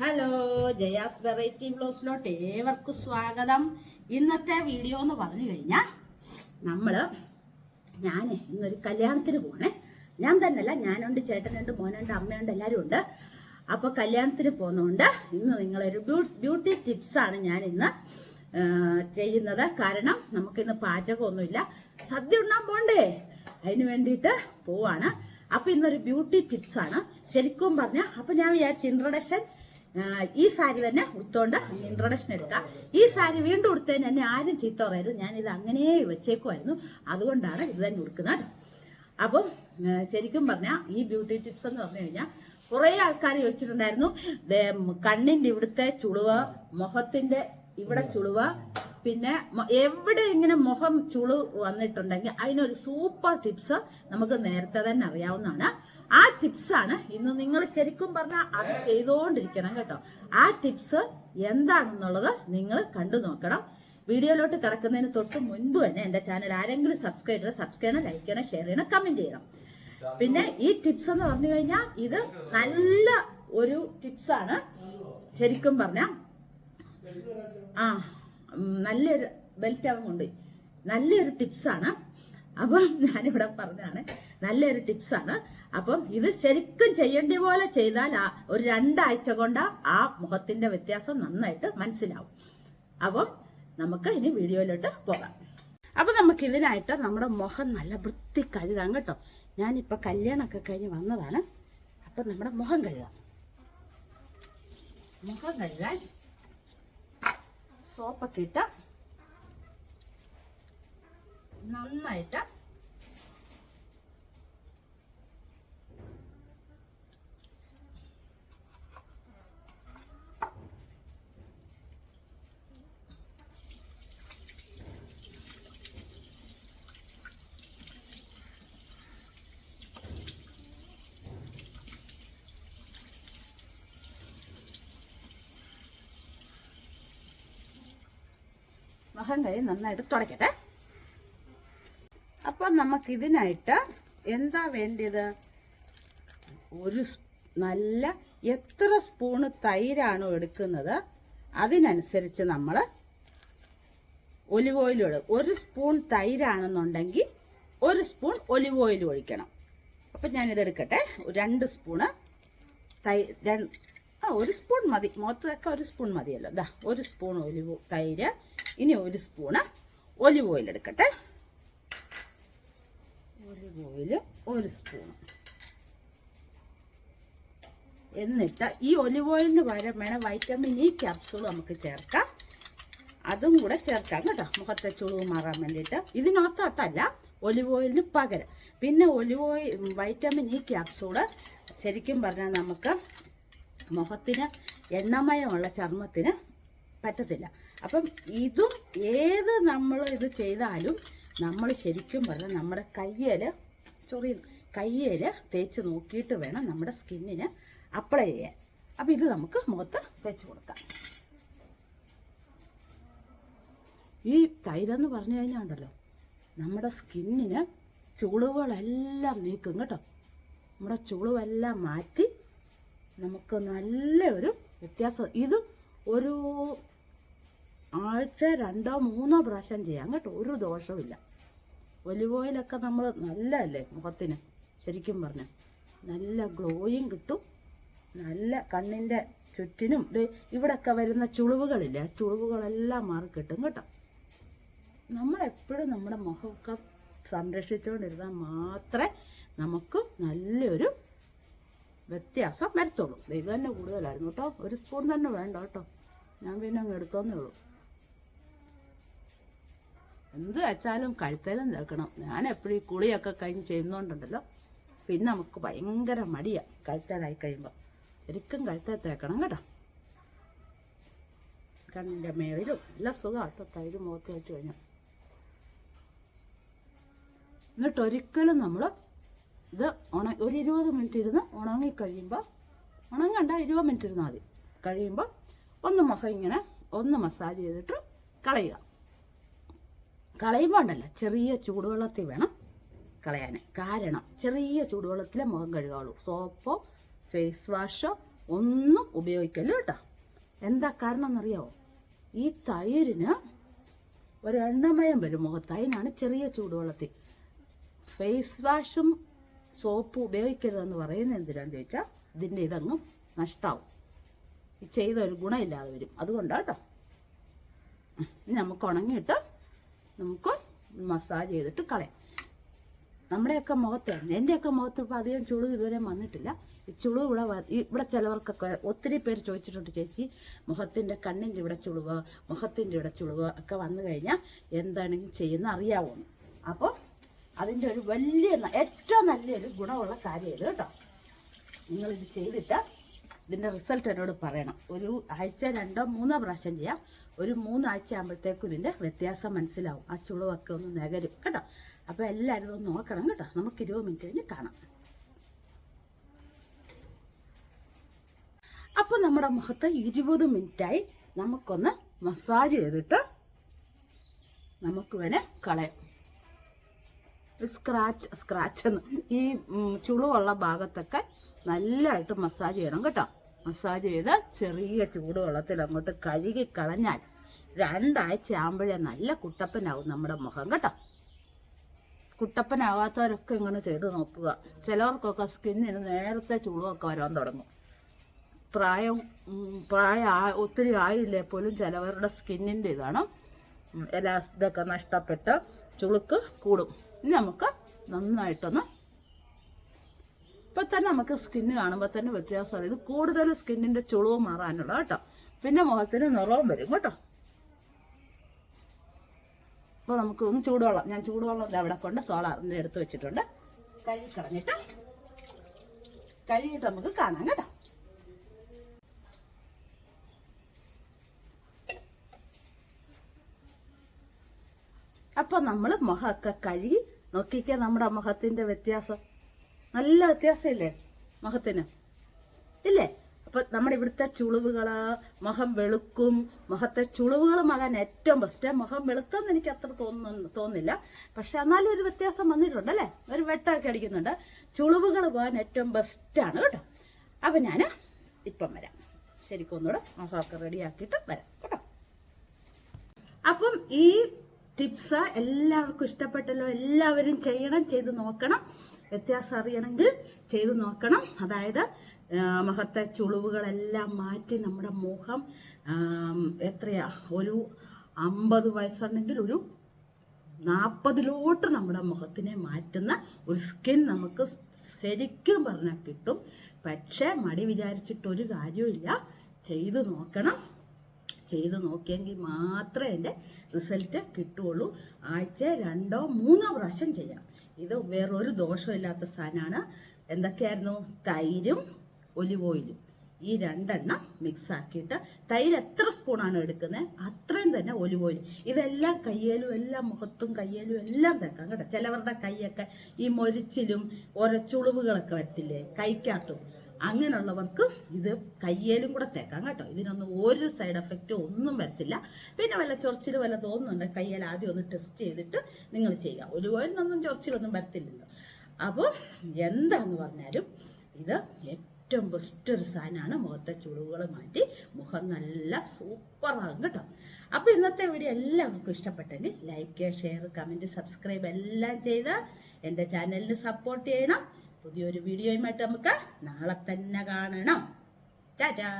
Hello Jaya's variety ബ്ലോസിലോട്ട് ഏവർക്കും സ്വാഗതം. ഇന്നത്തെ വീഡിയോ എന്ന് പറഞ്ഞു കഴിഞ്ഞാൽ നമ്മൾ ഞാൻ ഇന്നൊരു കല്യാണത്തിന് പോണേ ഞാൻ തന്നെയല്ല ഞാനുണ്ട് ചേട്ടനുണ്ട് മോനുണ്ട് അമ്മയുണ്ട് എല്ലാവരും ഉണ്ട്. അപ്പോൾ കല്യാണത്തിന് പോകുന്നതുകൊണ്ട് ഇന്ന് നിങ്ങളൊരു ബ്യൂ- ബ്യൂട്ടി ടിപ്സാണ് ഞാൻ ഇന്ന് ചെയ്യുന്നത്. കാരണം നമുക്കിന്ന് പാചകമൊന്നുമില്ല. സദ്യ ഉണ്ണാൻ പോണ്ടേ? അതിന് വേണ്ടിയിട്ട് പോവാണ്. അപ്പൊ ഇന്നൊരു ബ്യൂട്ടി ടിപ്സ് ആണ്. ശരിക്കും പറഞ്ഞ അപ്പൊ ഞാൻ വിചാരിച്ചു ഇൻട്രൊഡക്ഷൻ ഈ സാരി തന്നെ ഉടുത്തോണ്ട് ഇൻട്രൊഡക്ഷൻ എടുക്കാം. ഈ സാരി വീണ്ടും ഉടുത്തതിന് എന്നെ ആരും ചീത്ത പറയരുത്. ഞാൻ ഇത് അങ്ങനെ വെച്ചേക്കുമായിരുന്നു അതുകൊണ്ടാണ് ഇത് തന്നെ ഉടുക്കുന്നത് അപ്പം ശരിക്കും പറഞ്ഞാൽ ഈ ബ്യൂട്ടി ടിപ്സ് എന്ന് പറഞ്ഞു കഴിഞ്ഞാൽ കുറേ ആൾക്കാർ ചോദിച്ചിട്ടുണ്ടായിരുന്നു. കണ്ണിന്റെ ഇവിടുത്തെ ചുളിവ് മുഖത്തിന്റെ ഇവിടെ ചുളിവ് പിന്നെ എവിടെ ഇങ്ങനെ മുഖം ചുളു വന്നിട്ടുണ്ടെങ്കിൽ അതിനൊരു സൂപ്പർ ടിപ്സ് നമുക്ക് നേരത്തെ തന്നെ അറിയാവുന്നതാണ്. ആ ടിപ്സ് ആണ് ഇന്ന് നിങ്ങൾ ശരിക്കും പറഞ്ഞാൽ അത് ചെയ്തുകൊണ്ടിരിക്കണം കേട്ടോ. ആ ടിപ്സ് എന്താണെന്നുള്ളത് നിങ്ങൾ കണ്ടു നോക്കണം. വീഡിയോയിലോട്ട് കിടക്കുന്നതിന് തൊട്ട് മുൻപ് തന്നെ എന്റെ ചാനൽ ആരെങ്കിലും സബ്സ്ക്രൈബ് ചെയ്യണം സബ്സ്ക്രൈബ് ചെയ്യണം ലൈക്ക് ചെയ്യണം ഷെയർ ചെയ്യണം കമന്റ് ചെയ്യണം. പിന്നെ ഈ ടിപ്സ് എന്ന് പറഞ്ഞു കഴിഞ്ഞാൽ ഇത് നല്ല ഒരു ടിപ്സ് ആണ് ശരിക്കും പറഞ്ഞ ആ നല്ലൊരു ബെൽറ്റ് കൊണ്ടുപോയി നല്ലൊരു ടിപ്സാണ് അപ്പം ഞാനിവിടെ പറഞ്ഞാണ് നല്ലൊരു ടിപ്സാണ് അപ്പം ഇത് ശരിക്കും ചെയ്യേണ്ട പോലെ ചെയ്താൽ ആ ഒരു രണ്ടാഴ്ച കൊണ്ട് ആ മുഖത്തിന്റെ വ്യത്യാസം നന്നായിട്ട് മനസ്സിലാവും. അപ്പം നമുക്ക് ഇനി വീഡിയോയിലോട്ട് പോകാം. അപ്പം നമുക്ക് ഇതിനായിട്ട് നമ്മുടെ മുഖം നല്ല വൃത്തി കഴുകാം കേട്ടോ. ഞാനിപ്പോൾ കല്യാണമൊക്കെ കഴിഞ്ഞ് വന്നതാണ്. അപ്പം നമ്മുടെ മുഖം കഴുകാം. മുഖം കഴുകാൻ സോപ്പൊക്കെ ഇട്ട് നന്നായിട്ട് മുഖം കഴി നന്നായിട്ട് തുടയ്ക്കട്ടെ അപ്പം നമുക്ക് ഇതിനായിട്ട് എന്താ വേണ്ടത് ഒരു നല്ല എത്ര സ്പൂണ് തൈരാണോ എടുക്കുന്നത് അതിനനുസരിച്ച് നമ്മൾ ഒലിവ് ഓയിൽ ഇടും. ഒരു സ്പൂൺ തൈരാണെന്നുണ്ടെങ്കിൽ ഒരു സ്പൂൺ ഒലിവ് ഓയിൽ ഒഴിക്കണം. അപ്പം ഞാനിതെടുക്കട്ടെ. രണ്ട് സ്പൂണ് തൈ ഒരു സ്പൂൺ മതി. മുഖത്തൊക്കെ ഒരു സ്പൂൺ മതിയല്ലോ. ദാ ഒരു സ്പൂൺ ഒലിവ് തൈര് ഇനി ഒരു സ്പൂണ് ഒലിവ് ഓയിൽ എടുക്കട്ടെ. ഒലിവ് ഓയിൽ ഒരു സ്പൂൺ. എന്നിട്ട് ഈ ഒലിവ് ഓയിലിന് പകരം വേണം വൈറ്റമിൻ ഇ ക്യാപ്സൂൾ നമുക്ക് ചേർക്കാം. അതും കൂടെ ചേർക്കാം കേട്ടോ. മുഖത്തെ ചുളിവ് മാറാൻ വേണ്ടിയിട്ട്. ഇതിനകത്തോട്ടല്ല ഒലിവ് ഓയിലിന് പകരം. പിന്നെ olive oil vitamin E capsule ശരിക്കും പറഞ്ഞാൽ നമുക്ക് മുഖത്തിന് എണ്ണമയമുള്ള ചർമ്മത്തിന് പറ്റത്തില്ല. അപ്പം ഇതും ഏത് നമ്മൾ ഇത് ചെയ്താലും നമ്മൾ ശരിക്കും പറഞ്ഞാൽ നമ്മുടെ കയ്യിൽ ചൊറിയ കയ്യിൽ തേച്ച് നോക്കിയിട്ട് വേണം നമ്മുടെ സ്കിന്നിന് അപ്ലൈ ചെയ്യാൻ. അപ്പം ഇത് നമുക്ക് മുഖത്ത് തേച്ച് കൊടുക്കാം. ഈ തൈരെന്ന് പറഞ്ഞു കഴിഞ്ഞാൽ ഉണ്ടല്ലോ നമ്മുടെ സ്കിന്നിന് ചുളിവുകളെല്ലാം നീക്കും കേട്ടോ. നമ്മുടെ ചുളിവെല്ലാം മാറ്റി നമുക്ക് നല്ല ഒരു വ്യത്യാസം. ഇത് ഒരു ആഴ്ച രണ്ടോ മൂന്നോ പ്രാവശ്യം ചെയ്യാം കേട്ടോ. ഒരു ദോഷവുമില്ല. ഒലിവ് ഓയിലൊക്കെ നമ്മൾ നല്ലതല്ലേ മുഖത്തിന്? ശരിക്കും പറഞ്ഞാൽ നല്ല ഗ്ലോയും കിട്ടും. നല്ല കണ്ണിന്റെ ചുറ്റിനും ഇത് ഇവിടെയൊക്കെ വരുന്ന ചുളിവുകളില്ലേ ആ ചുളിവുകളെല്ലാം മാറി കിട്ടും കേട്ടോ. നമ്മളെപ്പോഴും നമ്മുടെ മുഖമൊക്കെ സംരക്ഷിച്ചുകൊണ്ടിരുന്നാൽ മാത്രമേ നമുക്ക് നല്ലൊരു വ്യത്യാസം വരത്തുള്ളൂ. ഇത് തന്നെ കൂടുതലായിരുന്നു കേട്ടോ. ഒരു സ്പൂൺ തന്നെ വേണ്ട കേട്ടോ. ഞാൻ പിന്നെ അങ്ങ് എടുത്തോന്നേ ഉള്ളൂ. എന്ത് വെച്ചാലും കഴുത്തേലും തേക്കണം ഞാൻ എപ്പോഴും ഈ കുളിയൊക്കെ കഴിഞ്ഞ് ചെയ്യുന്നോണ്ടുണ്ടല്ലോ പിന്നെ നമുക്ക് ഭയങ്കര മടിയാ കഴുത്തേലായി കഴിയുമ്പോൾ ശരിക്കും കഴുത്തേ തേക്കണം കേട്ടോ. കണ്ണിന്റെ മേളിലും എല്ലാം സുഖം കേട്ടോ. തൈര് മുഖത്ത് വെച്ച് കഴിഞ്ഞാൽ എന്നിട്ടൊരിക്കലും നമ്മൾ ഇത് ഉണ ഒരു ഇരുപത് മിനിറ്റ് ഇരുന്ന് ഉണങ്ങി കഴിയുമ്പോൾ ഉണങ്ങണ്ട ഇരുപത് മിനിറ്റ് ഇരുന്നാൽ മതി. കഴിയുമ്പോൾ ഒന്ന് മുഖം ഇങ്ങനെ ഒന്ന് മസാജ് ചെയ്തിട്ട് കളയുക. കളയുമ്പോൾ ഉണ്ടല്ല ചെറിയ ചൂടുവെള്ളത്തിൽ വേണം കളയാൻ കാരണം ചെറിയ ചൂടുവെള്ളത്തിലെ മുഖം കഴുകാവുള്ളൂ. സോപ്പോ ഫേസ് വാഷോ ഒന്നും ഉപയോഗിക്കല്ലോ കേട്ടോ. എന്താ കാരണം എന്നറിയാവോ ഈ തൈരിന് ഒരു എണ്ണമയം വരും മുഖത്ത് ചെറിയ ചൂടുവെള്ളത്തിൽ. ഫേസ് വാഷും സോപ്പും ഉപയോഗിക്കരുതെന്ന് പറയുന്നത് എന്തിനാന്ന് ചോദിച്ചാൽ ഇതിന്റെ ഇതങ്ങ് നഷ്ടാവും. ഈ ചെയ്ത ഒരു ഗുണമില്ലാതെ വരും. അതുകൊണ്ടാണ് കേട്ടോ നമുക്ക് ഉണങ്ങിയിട്ട് നമുക്ക് മസാജ് ചെയ്തിട്ട് കളയാം. നമ്മുടെയൊക്കെ മുഖത്ത് എന്റെയൊക്കെ മുഖത്ത് ഇപ്പോൾ അധികം ചുളിവ് ഇതുവരെ വന്നിട്ടില്ല. ഈ ചുളിവ് ഇവിടെ ഇവിടെ ചിലവർക്കൊക്കെ ഒത്തിരി പേര് ചോദിച്ചിട്ടുണ്ട് ചേച്ചി മുഖത്തിന്റെ കണ്ണിന്റെ ഇവിടെ ചുളിവ് മുഖത്തിന്റെ ഇവിടെ ചുളിവ് ഒക്കെ വന്നു കഴിഞ്ഞാൽ എന്താണെങ്കിൽ ചെയ്യുന്ന അറിയാവുന്നു? അപ്പോൾ അതിന്റെ ഒരു വലിയ ഏറ്റവും നല്ലൊരു ഗുണമുള്ള കാര്യമാണ് കേട്ടോ. നിങ്ങളിത് ചെയ്തിട്ട് ഇതിന്റെ റിസൾട്ട് എന്നോട് പറയണം. ഒരു ആഴ്ച രണ്ടോ മൂന്നോ പ്രാവശ്യം ചെയ്യാം. ഒരു മൂന്നാഴ്ച ആകുമ്പോഴത്തേക്കും ഇതിന്റെ വ്യത്യാസം മനസ്സിലാവും. ആ ചുളവൊക്കെ ഒന്ന് നികരും കേട്ടോ. അപ്പോൾ എല്ലാവരും ഒന്ന് നോക്കണം കേട്ടോ. നമുക്ക് ഇരുപത് മിനിറ്റ് കഴിഞ്ഞ് കാണാം. അപ്പോൾ നമ്മുടെ മുഖത്ത് ഇരുപത് മിനിറ്റായി നമുക്കൊന്ന് മസാജ് ചെയ്തിട്ട് നമുക്ക് വേണേൽ കളയാം. സ്ക്രാച്ച് സ്ക്രാച്ച് എന്ന്. ഈ ചുളുവുള്ള ഭാഗത്തൊക്കെ നല്ലതായിട്ട് മസാജ് ചെയ്യണം കേട്ടോ. മസാജ് ചെയ്ത് ചെറിയ ചൂടുവെള്ളത്തിൽ അങ്ങോട്ട് കഴുകി കളഞ്ഞാൽ രണ്ടാഴ്ച ആകുമ്പോഴേ നല്ല കുട്ടപ്പനാവും നമ്മുടെ മുഖം കേട്ടോ. കുട്ടപ്പനാവാത്തവരൊക്കെ ഇങ്ങനെ ചെയ്ത് നോക്കുക. ചിലവർക്കൊക്കെ സ്കിന്നിന് നേരത്തെ ചൂടുമൊക്കെ വരാൻ തുടങ്ങും. പ്രായം പ്രായ ഒത്തിരി ആയില്ലേ പോലും ചിലവരുടെ സ്കിന്നിന്റെ ഇതാണ്. എല്ലാ ഇതൊക്കെ നഷ്ടപ്പെട്ട് ചുളുക്ക് കൂടും. ഇനി നമുക്ക് നന്നായിട്ടൊന്ന് ഇപ്പം തന്നെ നമുക്ക് സ്കിന്ന് കാണുമ്പോൾ തന്നെ വ്യത്യാസമാണ്. ഇത് കൂടുതൽ സ്കിന്നിന്റെ ചുളിവ് മാറാനുള്ള കേട്ടോ. പിന്നെ മുഖത്തിന് നിറവും വരും കേട്ടോ. അപ്പോൾ നമുക്ക് ഒന്ന് ചൂടുവെള്ളം ഞാൻ ചൂടുവെള്ളം അവിടെ കൊണ്ട് സോളാറിന്റെ എടുത്ത് വെച്ചിട്ടുണ്ട്. കഴുകി കളഞ്ഞിട്ട് കഴുകിയിട്ട് നമുക്ക് കാണാം കേട്ടോ. അപ്പം നമ്മൾ മുഖമൊക്കെ കഴുകി നോക്കിക്ക നമ്മുടെ മുഖത്തിന്റെ വ്യത്യാസം. നല്ല വ്യത്യാസമില്ലേ മുഖത്തിന് ഇല്ലേ? അപ്പം നമ്മുടെ ഇവിടുത്തെ ചുളിവുകൾ മുഖം വെളുക്കും. മുഖത്തെ ചുളിവുകൾ മകാൻ ഏറ്റവും ബെസ്റ്റ് മുഖം വെളുക്കെന്ന് എനിക്ക് അത്ര തോന്നുന്നു തോന്നില്ല പക്ഷെ എന്നാലും ഒരു വ്യത്യാസം വന്നിട്ടുണ്ട് അല്ലേ? ഒരു വെട്ടമൊക്കെ അടിക്കുന്നുണ്ട്. ചുളിവുകൾ പോകാൻ ഏറ്റവും ബെസ്റ്റാണ് കേട്ടോ. അപ്പം ഞാൻ ഇപ്പം വരാം. ശരിക്കും ഒന്നുകൂടെ മുഖമൊക്കെ റെഡിയാക്കിയിട്ട് വരാം കേട്ടോ. അപ്പം ഈ ടിപ്സ് എല്ലാവർക്കും ഇഷ്ടപ്പെട്ടല്ലോ എല്ലാവരും ചെയ്യണം ചെയ്ത് നോക്കണം. വ്യത്യാസം അറിയണമെങ്കിൽ ചെയ്ത് നോക്കണം. അതായത് മഹത്ത ചുളിവുകളെല്ലാം മാറ്റി നമ്മുടെ മുഖം എത്രയാ ഒരു അമ്പത് വയസ്സുണ്ടെങ്കിൽ ഒരു നാൽപ്പതിലോട്ട് നമ്മുടെ മുഖത്തിനെ മാറ്റുന്ന ഒരു സ്കിൻ നമുക്ക് ശരിക്കും പറഞ്ഞാൽ കിട്ടും. പക്ഷേ മടി വിചാരിച്ചിട്ടൊരു കാര്യമില്ല ചെയ്തു നോക്കണം. ചെയ്ത് നോക്കിയെങ്കിൽ മാത്രമേ എന്റെ റിസൾട്ട് കിട്ടുകയുള്ളൂ. ആഴ്ച രണ്ടോ മൂന്നോ പ്രാവശ്യം ചെയ്യാം. ഇത് വേറൊരു ദോഷമില്ലാത്ത സാധനമാണ്. എന്തൊക്കെയായിരുന്നു? തൈരും ഒലിവ് ഓയിലും. ഈ രണ്ടെണ്ണം മിക്സ് ആക്കിയിട്ട് തൈര് എത്ര സ്പൂണാണ് എടുക്കുന്നത്? അത്രയും തന്നെ ഒലിവ് ഓയിൽ. ഇതെല്ലാം കയ്യേലും എല്ലാം മുഖത്തും കയ്യേലും എല്ലാം തേക്കാം കേട്ടോ. ചിലവരുടെ കൈയൊക്കെ ഈ മൊരിച്ചിലും ഓരോ ചുളിവുകളൊക്കെ വരത്തില്ലേ? കൈക്കകത്തും. അങ്ങനെയുള്ളവർക്ക് ഇത് കയ്യേലും കൂടെ തേക്കാം കേട്ടോ. ഇതിനൊന്നും ഒരു സൈഡ് എഫക്റ്റ് ഒന്നും വരത്തില്ല. പിന്നെ വല്ല ചൊറിച്ചിൽ വല്ല തോന്നുന്നുണ്ട് കയ്യേൽ ആദ്യം ഒന്ന് ടെസ്റ്റ് ചെയ്തിട്ട് നിങ്ങൾ ചെയ്യുക. ഒരു ഓയിലിനൊന്നും ചൊറിച്ചിലൊന്നും വരത്തില്ലല്ലോ. അപ്പോൾ എന്താന്ന് പറഞ്ഞാലും ഇത് ഏറ്റവും ബെസ്റ്റ് ഒരു സാധനമാണ്. മുഖത്തെ ചുളിവുകൾ മാറ്റി മുഖം നല്ല സൂപ്പറാകും കേട്ടോ. അപ്പോൾ ഇന്നത്തെ വീഡിയോ എല്ലാവർക്കും ഇഷ്ടപ്പെട്ടെങ്കിൽ ലൈക്ക് ഷെയർ കമന്റ് സബ്സ്ക്രൈബ് എല്ലാം ചെയ്ത് എന്റെ ചാനലിന് സപ്പോർട്ട് ചെയ്യണം. പുതിയൊരു വീഡിയോയുമായിട്ട് നമുക്ക് നാളെ തന്നെ കാണണം. ടാറ്റാ.